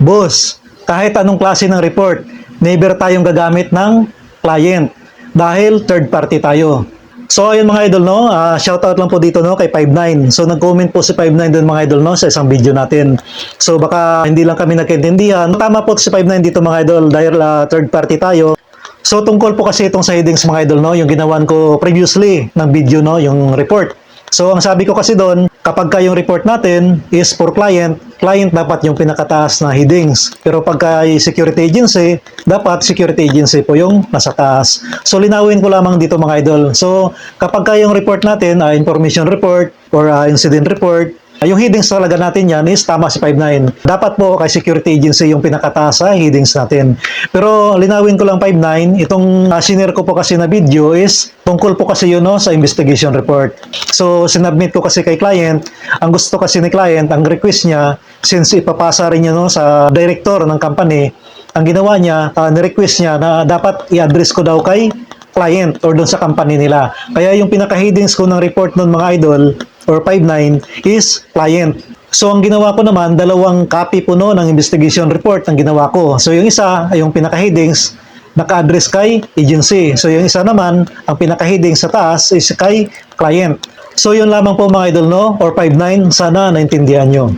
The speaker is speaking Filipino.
Boss, kahit anong klase ng report, never tayong gagamit ng client dahil third party tayo. So ayun mga idol no, ah, shoutout lang po dito no kay 59. So nag-comment po si 59 dun mga idol no sa isang video natin. So baka hindi lang kami nagkaintindihan. Tama po si 59 dito mga idol dahil ah, third party tayo. So tungkol po kasi itong sa headings mga idol no, yung ginawan ko previously ng video no, yung report. So ang sabi ko kasi doon, kapag ka yung report natin is for client, client dapat yung pinakataas na headings. Pero pagka security agency, dapat security agency po yung nasa taas. So linawin ko lamang dito mga idol. So kapag ka yung report natin, ah, information report or ah, incident report, Yung headings talaga natin yan is tama si 59. Dapat po kay security agency yung pinakataas sa headings natin. Pero linawin ko lang 59, itong uh, sinare ko po kasi na video is tungkol po kasi yun no, sa investigation report. So sinubmit ko kasi kay client, ang gusto kasi ni client, ang request niya, since ipapasa rin niya no, sa director ng company, ang ginawa niya, uh, ni-request niya na dapat i-address ko daw kay client or doon sa company nila. Kaya yung pinaka-headings ko ng report nun mga idol or 59 is client. So ang ginawa ko naman, dalawang copy po no ng investigation report ang ginawa ko. So yung isa, yung pinaka-headings, naka-address kay agency. So yung isa naman, ang pinaka-heading sa taas is kay client. So yun lamang po mga idol no, or 59, sana naintindihan nyo.